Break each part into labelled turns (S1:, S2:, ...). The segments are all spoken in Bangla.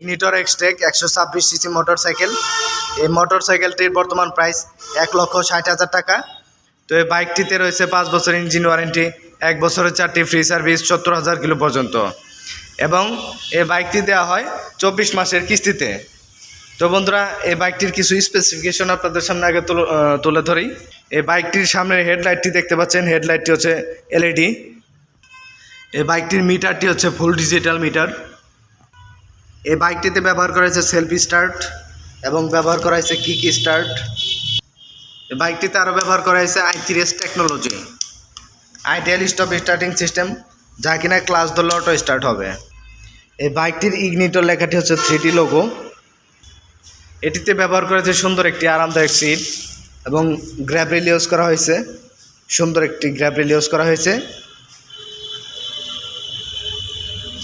S1: ইগনিটর এক্সটেক একশো ছাব্বিশ সিসি মোটর সাইকেল এই মোটর সাইকেলটির বর্তমান প্রাইস এক লক্ষ ষাট হাজার টাকা। তো এই বাইকটিতে রয়েছে পাঁচ বছর ইঞ্জিন ওয়ারেন্টি এক বছরের চারটি ফ্রি সার্ভিস সত্তর হাজার কিলো পর্যন্ত। এবং এই বাইকটি দেওয়া হয় চব্বিশ মাসের কিস্তিতে। তো বন্ধুরা, এই বাইকটির কিছু স্পেসিফিকেশন আপনাদের সামনে আগে তুলে- ধরি। এই বাইকটির সামনের হেডলাইটটি দেখতে পাচ্ছেন। হেডলাইটটি হচ্ছে এলইডি এই বাইকটির মিটারটি হচ্ছে ফুল ডিজিটাল মিটার এই বাইকটিতে ব্যবহার করা হয়েছে সেলফি স্টার্ট এবং ব্যবহার করা হয়েছে কিক স্টার্ট। এই বাইকটিতে আরও ব্যবহার করা হয়েছে I three S technology ideal stop starting system যা কিনা ক্লাস ধরলে অটো স্টার্ট হবে। এই বাইকটির ইগনিটর লেখাটি হচ্ছে থ্রিটি লোগো এটিতে ব্যবহার করা হয়েছে সুন্দর একটি আরামদায়ক সিট এবং গ্র্যাবরেল ইউজ করা হয়েছে। সুন্দর একটি গ্র্যাবরেল ইউজ করা হয়েছে।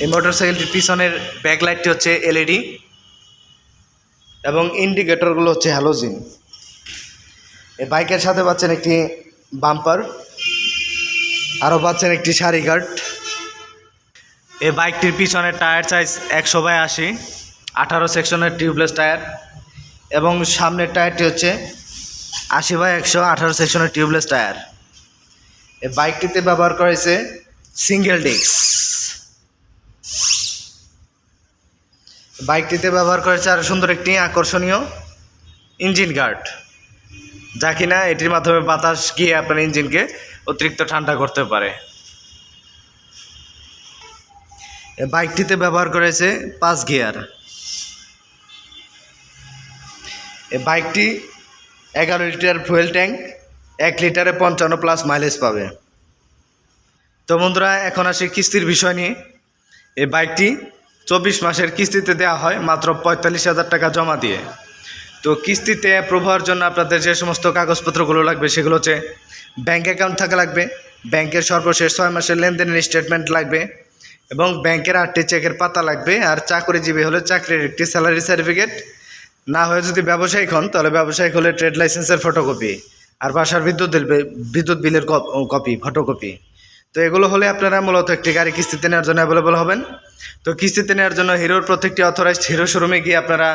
S1: এই মোটরসাইকেলটির পিছনের ব্যাকলাইটটি হচ্ছে এলইডি এবং ইন্ডিকেটরগুলো হচ্ছে হ্যালোজিন এই বাইকের সাথে পাচ্ছেন একটি বাম্পার আরও পাচ্ছেন একটি সারি গার্ড এই বাইকটির পিছনের টায়ার সাইজ একশো বাই আশি, আঠারো সেকশনের টিউবলেস টায়ার এবং সামনের টায়ারটি হচ্ছে আশি বাই একশো, আঠারো সেকশনের টিউবলেস টায়ার এই বাইকটিতে ব্যবহার করা হয়েছে সিঙ্গেল ডিস্ক বাইকটিতে ব্যবহার করেছে আরও সুন্দর একটি আকর্ষণীয় ইঞ্জিন গার্ড। যা কিনা এটির মাধ্যমে বাতাস গিয়ে আপনার ইঞ্জিনকে অতিরিক্ত ঠান্ডা করতে পারে। বাইকটিতে ব্যবহার করেছে পাঁচ গিয়ার। বাইকটি এগারো লিটার ফুয়েল ট্যাঙ্ক, এক লিটারে পঞ্চান্ন প্লাস মাইলেজ পাবে। তো বন্ধুরা, এখন আসি কিস্তির বিষয় নিয়ে। এই বাইকটি চব্বিশ মাসের কিস্তিতে দেওয়া হয় মাত্র পঁয়তাল্লিশ হাজার টাকা জমা দিয়ে। তো কিস্তিতে হওয়ার জন্য আপনাদের যে সমস্ত কাগজপত্রগুলো লাগবে সেগুলো হচ্ছে ব্যাঙ্ক অ্যাকাউন্ট থাকা লাগবে ব্যাংকের সর্বশেষ ছয় মাসের লেনদেনের স্টেটমেন্ট লাগবে এবং ব্যাংকের আটটি চেকের পাতা লাগবে আর চাকরিজীবী হলে চাকরির একটি স্যালারি সার্টিফিকেট না হয়ে যদি ব্যবসায়িক হন তাহলে ব্যবসায়িক হলে ট্রেড লাইসেন্সের ফটোকপি আর বাসার বিদ্যুৎ বিদ্যুৎ বিলের কপি ফটোকপি তো এগুলো হলে আপনারা মূলত একটি গাড়ি কিস্তিতে নেওয়ার জন্য অ্যাভেলেবল হবেন। তো কিস্তিতে নেওয়ার জন্য হিরোর প্রত্যেকটি অথরাইজড হিরো শোরুমে গিয়ে আপনারা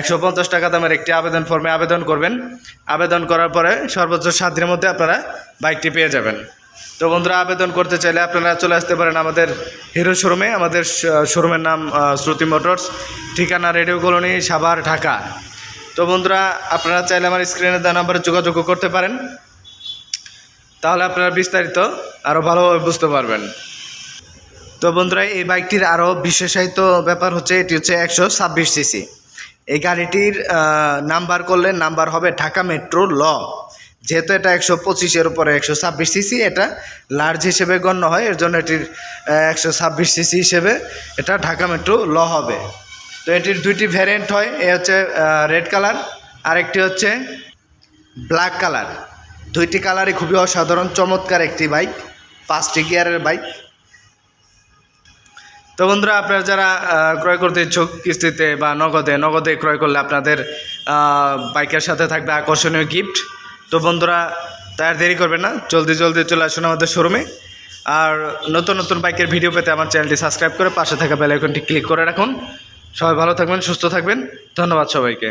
S1: একশো পঞ্চাশ টাকা দামের একটি আবেদন ফর্মে আবেদন করবেন। আবেদন করার পরে সর্বোচ্চ সাত দিনের মধ্যে আপনারা বাইকটি পেয়ে যাবেন। তো বন্ধুরা, আবেদন করতে চাইলে আপনারা চলে আসতে পারেন আমাদের হিরো শোরুমে আমাদের শোরুমের নাম শ্রুতি মোটরস। ঠিকানা রেডিও কলোনি, সাভার, ঢাকা। তো বন্ধুরা, আপনারা চাইলে আমার স্ক্রিনে দেওয়া নাম্বারে যোগাযোগ করতে পারেন। তাহলে আপনারা বিস্তারিত আরও ভালোভাবে বুঝতে পারবেন। তো বন্ধুরা, এই বাইকটির আরও বিশেষায়িত ব্যাপার হচ্ছে, এটি হচ্ছে একশো ছাব্বিশ সিসি। এই গাড়িটির নাম্বার করলে নাম্বার হবে ঢাকা মেট্রো ল। যেহেতু এটা একশো পঁচিশের উপরে একশো ছাব্বিশ সিসি, এটা লার্জ হিসেবে গণ্য হয়, এর জন্য এটির একশো ছাব্বিশ সিসি হিসেবে এটা ঢাকা মেট্রো ল হবে। তো এটির দুইটি ভ্যারিয়েন্ট হয়, এ হচ্ছে রেড কালার আরেকটি হচ্ছে ব্ল্যাক কালার দুইটি কালারই খুবই অসাধারণ, চমৎকার একটি বাইক, পাঁচটি গিয়ারের বাইক। তো বন্ধুরা, আপনারা যারা ক্রয় করতে ইচ্ছুক কিস্তিতে বা নগদে নগদে ক্রয় করলে আপনাদের বাইকের সাথে থাকবে আকর্ষণীয় গিফট তো বন্ধুরা তার দেরি করবেন না, জলদি জলদি চলে আসুন আমাদের শোরুমে। আর নতুন নতুন বাইকের ভিডিও পেতে আমার চ্যানেলটি সাবস্ক্রাইব করে পাশে থাকা বেলাইকনটি ক্লিক করে রাখুন। সবাই ভালো থাকবেন, সুস্থ থাকবেন। ধন্যবাদ সবাইকে।